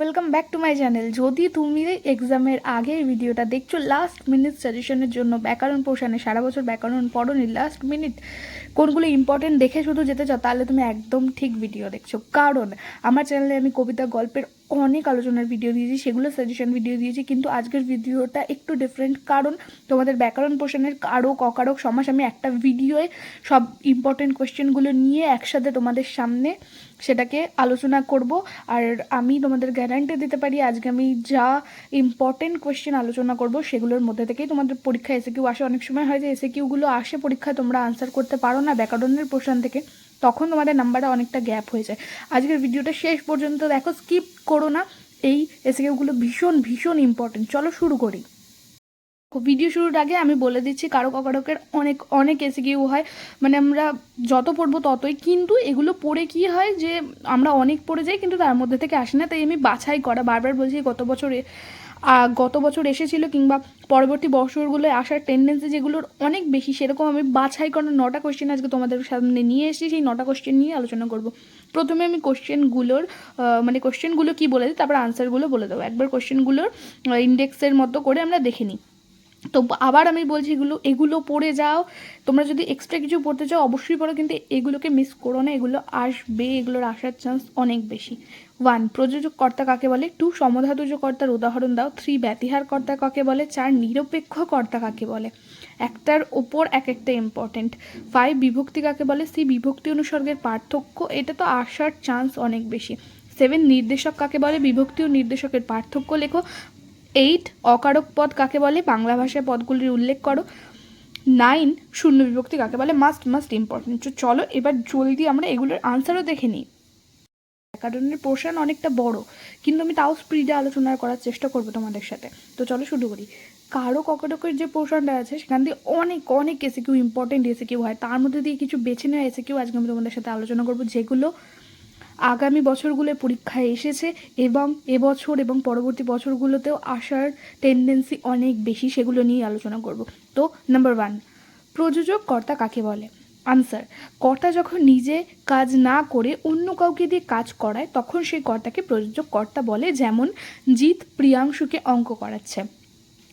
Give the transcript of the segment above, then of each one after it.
Welcome back to my channel যদি তুমি এক্সামের আগের ভিডিওটা দেখছ লাস্ট মিনিট সাজেশনের জন্য ব্যাকরণ পোর্শনে সারা বছর ব্যাকরণ পড়নি লাস্ট মিনিট কোনগুলো ইম্পর্টেন্ট দেখে শুধু যেতে চাও, তাহলে তুমি একদম ঠিক ভিডিও দেখছ। কারণ, আমার চ্যানেলে আমি কবিতা গল্পের অনেক আলোচনার ভিডিও দিয়েছি, সেগুলো সাজেশন ভিডিও দিয়েছি, কিন্তু আজকের ভিডিওটা একটু ডিফারেন্ট কারণ, তোমাদের ব্যাকরণ পোর্শনের কারক, অকারক সমাস আমি একটা ভিডিওয়ে সব ইম্পর্টেন্ট কোয়েশ্চেনগুলো নিয়ে একসাথে তোমাদের সামনে সেটাকে আলোচনা করব। আর আমি তোমাদের গ্যারান্টি দিতে পারি, আজকে আমি যা ইম্পর্টেন্ট কোয়েশ্চেন আলোচনা করব, সেগুলোর মধ্যে থেকেই তোমাদের পরীক্ষা এসে কিউ আসে। অনেক সময় হয় যে এসে কিউগুলো আসে, পরীক্ষায় তোমরা আনসার করতে পারো না ব্যাকরণের পোর্শন থেকে, তখন তোমাদের নাম্বারে অনেকটা গ্যাপ হয়ে যায়। আজকের ভিডিওটা শেষ পর্যন্ত দেখো স্কিপ করো না। এই এসে কিউগুলো ভীষণ ভীষণ ইম্পর্টেন্ট চলো শুরু করি। ভিডিও শুরুর আগে আমি বলে দিচ্ছি, কারও কারকের অনেক অনেক এসে কিউ হয়। মানে আমরা যত পড়ব ততই, কিন্তু এগুলো পড়ে কি হয় যে, আমরা অনেক পড়ে যাই, কিন্তু তার মধ্যে থেকে আসে না। তাই আমি বাছাই করা, বারবার বলছি গত বছরে গত বছর এসেছিল কিংবা পরবর্তী বছরগুলোয় আসার টেন্ডেন্সি যেগুলোর অনেক বেশি, সেরকম আমি বাছাই করা নটা কোশ্চেন আজকে তোমাদের সামনে নিয়ে এসেছি। সেই নটা কোশ্চেন নিয়ে আলোচনা করব। প্রথমে আমি কোশ্চেনগুলোর মানে কোশ্চেনগুলো কি বলে দিই, তারপর আনসারগুলো বলে দেবো। একবার কোশ্চেনগুলোর ইন্ডেক্সের মতো করে আমরা দেখে নিই। তো আবার আমি বলছি এগুলো এগুলো পড়ে যাও। তোমরা যদি এক্সট্রা কিছু পড়তে চাও, অবশ্যই পড়ো, কিন্তু এগুলোকে মিস করো না। এগুলো আসবে, এগুলোর আসার চান্স অনেক বেশি। ওয়ান প্রযোজক কর্তা কাকে বলে? টু সমধাতুজ কর্তার উদাহরণ দাও। থ্রি ব্যতিহার কর্তা কাকে বলে? চার নিরপেক্ষ কর্তা কাকে বলে? একটার ওপর এক একটা ইম্পর্টেন্ট ফাইভ বিভক্তি কাকে বলে? সি বিভক্তি অনুসর্গের পার্থক্য, এটা তো আসার চান্স অনেক বেশি। সেভেন নির্দেশক কাকে বলে? বিভক্তি ও নির্দেশকের পার্থক্য লেখো। এইট অকারক পদ কাকে বলে? বাংলা ভাষায় পদগুলির উল্লেখ করো। নাইন শূন্য বিভক্তি কাকে বলে? মাস্ট মাস্ট ইম্পর্টেন্ট তো চলো এবার জলদি আমরা এগুলোর আনসারও দেখে নিই। ব্যাকরণের পোর্শন অনেকটা বড়, কিন্তু আমি তাও স্পিডে আলোচনা করার চেষ্টা করব তোমাদের সাথে। তো চলো শুরু করি। কারও ককটকের যে পোর্শনটা আছে, সেখান দিয়ে অনেক অনেক এসে কিউ ইম্পর্টেন্ট এসে কিউ হয়। তার মধ্যে দিয়ে কিছু বেছে নেওয়া এসে কিউ আজকে আমি তোমাদের সাথে আলোচনা করব, যেগুলো আগামী বছরগুলোয় পরীক্ষায় এসেছে এবং এবছর এবং পরবর্তী বছরগুলোতেও আসার টেন্ডেন্সি অনেক বেশি, সেগুলো নিয়ে আলোচনা করব। তো নাম্বার ওয়ান প্রযোজক কর্তা কাকে বলে? আনসার কর্তা যখন নিজে কাজ না করে অন্য কাউকে দিয়ে কাজ করায়, তখন সেই কর্তাকে প্রযোজক কর্তা বলে, যেমন জিৎ প্রিয়াংশুকে অঙ্ক করাচ্ছে।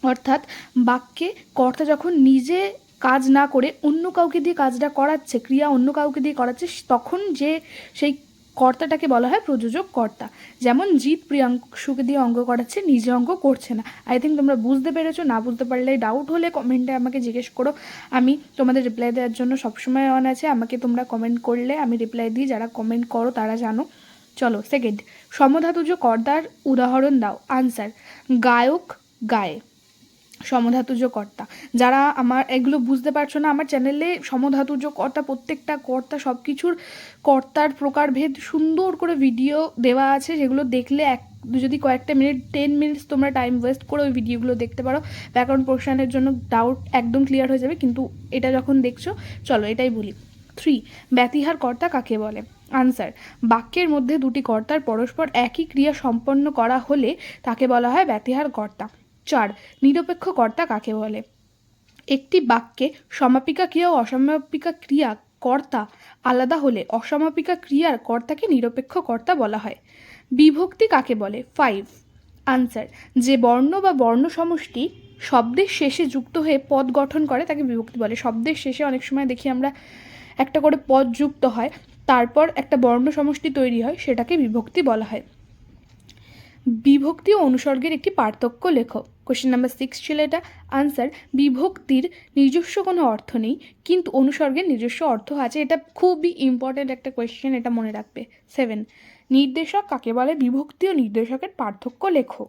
অর্থাৎ বাক্যে কর্তা যখন নিজে কাজ না করে অন্য কাউকে দিয়ে কাজটা করাচ্ছে, ক্রিয়া অন্য কাউকে দিয়ে করাচ্ছে, তখন যে সেই কর্তাটাকে বলা হয় প্রযোজক কর্তা। যেমন জিৎ প্রিয়াংশুকে দিয়ে অঙ্ক করাচ্ছে, নিজে অঙ্ক করছে না। আই থিঙ্ক তোমরা বুঝতে পেরেছ, না বুঝতে পারলে ডাউট হলে কমেন্টে আমাকে জিজ্ঞেস করো। আমি তোমাদের রিপ্লাই দেওয়ার জন্য সবসময় অন আছে, আমাকে তোমরা কমেন্ট করলে আমি রিপ্লাই দিই, যারা কমেন্ট করো তারা জানো। চলো সেকেন্ড সমধাতুজ কর্তার উদাহরণ দাও। আনসার গায়ক গায়ে। সমধাতুজ কর্তা যারা আমার, এগুলো বুঝতে পারছ না, আমার চ্যানেলে সমধাতুজ কর্তা প্রত্যেকটা কর্তা সব কিছুর কর্তার প্রকারভেদ সুন্দর করে ভিডিও দেওয়া আছে। যেগুলো দেখলে এক, যদি কয়েকটা মিনিট টেন মিনিটস তোমরা টাইম ওয়েস্ট করে ওই ভিডিওগুলো দেখতে পারো। ব্যাকরণ পোর্শনের জন্য ডাউট একদম ক্লিয়ার হয়ে যাবে। কিন্তু এটা যখন দেখছ, চলো এটাই বলি। থ্রি ব্যতিহার কর্তা কাকে বলে? আনসার বাক্যের মধ্যে দুটি কর্তার পরস্পর একই ক্রিয়া সম্পন্ন করা হলে তাকে বলা হয় ব্যতিহার কর্তা। চার নিরপেক্ষ কর্তা কাকে বলে? একটি বাক্যে সমাপিকা ক্রিয়া ও অসমাপিকা ক্রিয়া কর্তা আলাদা হলে অসমাপিকা ক্রিয়ার কর্তাকে নিরপেক্ষ কর্তা বলা হয়। বিভক্তি কাকে বলে? ফাইভ আনসার যে বর্ণ বা বর্ণ সমষ্টি শব্দের শেষে যুক্ত হয়ে পদ গঠন করে তাকে বিভক্তি বলে। শব্দের শেষে অনেক সময় দেখি আমরা একটা করে পদ যুক্ত হয়, তারপর একটা বর্ণ সমষ্টি তৈরি হয়, সেটাকে বিভক্তি বলা হয়। বিভক্তি ও অনুসর্গের একটি পার্থক্য লেখো। কোশ্চেন নাম্বার সিক্স ছিল এটা। আনসার বিভক্তির নিজস্ব কোনো অর্থ নেই, কিন্তু অনুসর্গের নিজস্ব অর্থ আছে। এটা খুবই ইম্পর্ট্যান্ট একটা কোয়েশ্চেন এটা মনে রাখবে। সেভেন নির্দেশক কাকে বলে? বিভক্তি ও নির্দেশকের পার্থক্য লেখো।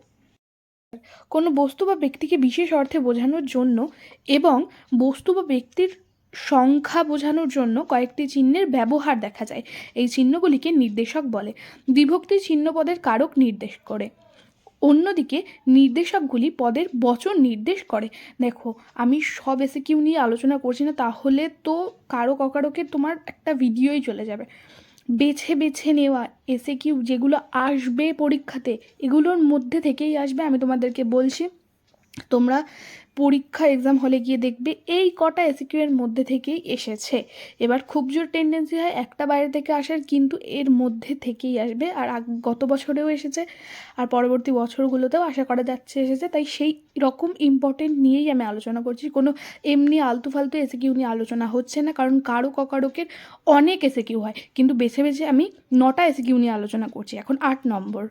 কোনো বস্তু বা ব্যক্তিকে বিশেষ অর্থে বোঝানোর জন্য এবং বস্তু বা ব্যক্তির সংখ্যা বোঝানোর জন্য কয়েকটি চিহ্নের ব্যবহার দেখা যায়। এই চিহ্নগুলিকে নির্দেশক বলে। বিভক্তি চিহ্ন পদের কারক নির্দেশ করে। অন্যদিকে নির্দেশকগুলি পদের বচন নির্দেশ করে। দেখো, আমি সব এসে কিউ নিয়ে আলোচনা করছি না, তাহলে তো কারও ককারোকে তোমার একটা ভিডিওই চলে যাবে। বেছে বেছে নেওয়া এসে কিউ যেগুলো আসবে পরীক্ষাতে, এগুলোর মধ্যে থেকেই আসবে, আমি তোমাদেরকে বলছি। তোমরা পরীক্ষা এক্সাম হলে গিয়ে দেখবে এই কটা এসিকিউ এর মধ্যে থেকেই এসেছে। এবার খুব জোর টেন্ডেন্সি হয় একটা বাইরে থেকে আসার, কিন্তু এর মধ্যে থেকেই আসবে। আর গত বছরেও এসেছে, আর পরবর্তী বছরগুলোতেও আশা করা যাচ্ছে এসেছে। তাই সেই রকম ইম্পর্টেন্ট নিয়েই আমি আলোচনা করছি। কোনো এমনি আলতু ফালতু এসিকিউ নিয়ে আলোচনা হচ্ছে না, কারণ কারও ককারকের অনেক এসিকিউ হয়। কিন্তু বেছে বেছে আমি নটা এসিকিউ নিয়ে আলোচনা করছি। এখন আট নম্বর।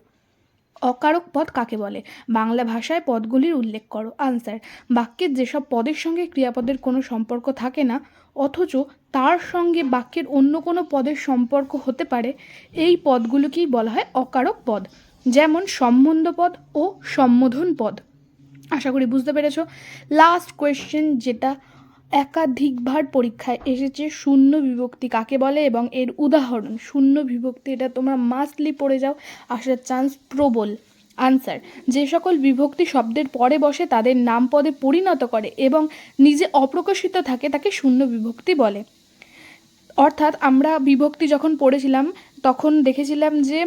অকারক পদ কাকে বলে? বাংলা ভাষায় পদগুলির উল্লেখ করো। আনসার, বাক্যের যেসব পদের সঙ্গে ক্রিয়াপদের কোনো সম্পর্ক থাকে না, অথচ তার সঙ্গে বাক্যের অন্য কোনো পদের সম্পর্ক হতে পারে, এই পদগুলোকেই বলা হয় অকারক পদ। যেমন সম্বন্ধ পদ ও সম্বোধন পদ। আশা করি বুঝতে পেরেছ। লাস্ট কোয়েশ্চেন যেটা একাধিকবার পরীক্ষায় এসেছে শূন্য বিভক্তি কাকে বলে এবং এর উদাহরণ, শূন্য বিভক্তি, এটা তোমরা মাস্টলি পড়ে যাও, আসার চান্স প্রবল। আনসার যে সকল বিভক্তি শব্দের পরে বসে তাদের নাম পদে পরিণত করে এবং নিজে অপ্রকাশিত থাকে, তাকে শূন্য বিভক্তি বলে। অর্থাৎ আমরা বিভক্তি যখন পড়েছিলাম, তখন দেখেছিলাম যে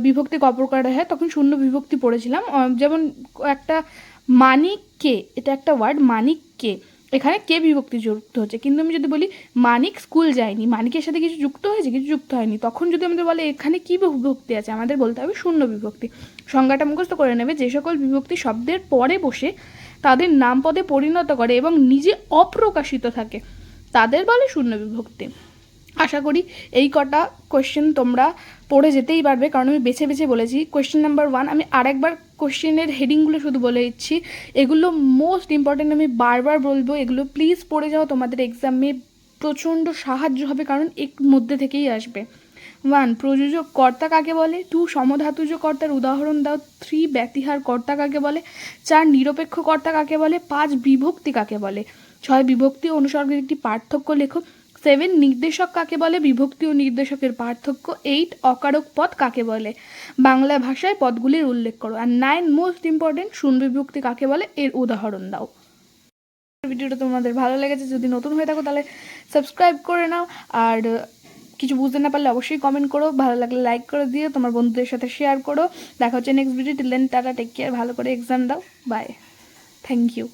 বিভক্তি ক প্রকারে হয়, তখন শূন্য বিভক্তি পড়েছিলাম। যেমন একটা মানিক কে, এটা একটা ওয়ার্ড মানিক কে। এখানে কে বিভক্তি যুক্ত হচ্ছে? কিন্তু আমি যদি বলি মানিক স্কুল যায়নি, মানিকের সাথে কিছু যুক্ত হয়েছে, কিছু যুক্ত হয়নি, তখন যদি আমাদের বলে এখানে কী বিভক্তি আছে? আমাদের বলতে হবে শূন্য বিভক্তি। সংজ্ঞাটা মুখস্থ করে নেবে, যে সকল বিভক্তি শব্দের পরে বসে তাদের নাম পদে পরিণত করে এবং নিজে অপ্রকাশিত থাকে, তাদের বলে শূন্য বিভক্তি। আশা করি এই কটা কোয়েশ্চেন তোমরা পড়ে যেতেই পারবে, কারণ আমি বেছে বেছে বলেছি। কোয়েশ্চেন নাম্বার ওয়ান আমি আরেকবার কোয়েশ্চেনের হেডিংগুলো শুধু বলে দিচ্ছি। এগুলো মোস্ট ইম্পর্ট্যান্ট আমি বারবার বলব, এগুলো প্লিজ পড়ে যাও, তোমাদের এক্সামে প্রচণ্ড সাহায্য হবে, কারণ এর মধ্যে থেকেই আসবে। ওয়ান প্রযোজক কর্তা কাকে বলে? টু সমধাতুজ কর্তার উদাহরণ দাও। থ্রি ব্যতিহার কর্তা কাকে বলে? চার নিরপেক্ষ কর্তা কাকে বলে? পাঁচ বিভক্তি কাকে বলে? ছয় বিভক্তি অনুসর্গের একটি পার্থক্য লেখো। সেভেন নির্দেশক কাকে বলে? বিভক্তি ও নির্দেশকের পার্থক্য এইট অকারক পদ কাকে বলে? বাংলা ভাষায় পদগুলির উল্লেখ করো। আর নাইন মোস্ট ইম্পর্টেন্ট শূন্য বিভক্তি কাকে বলে? এর উদাহরণ দাও। ভিডিওটা তোমাদের ভালো লেগেছে, যদি নতুন হয়ে থাকো তাহলে সাবস্ক্রাইব করে নাও। আর কিছু বুঝতে না পারলে অবশ্যই কমেন্ট করো। ভালো লাগলে লাইক করে দিও, তোমার বন্ধুদের সাথে শেয়ার করো। দেখা হচ্ছে next video till then tata take care ভালো করে এক্সাম দাও। Bye thank you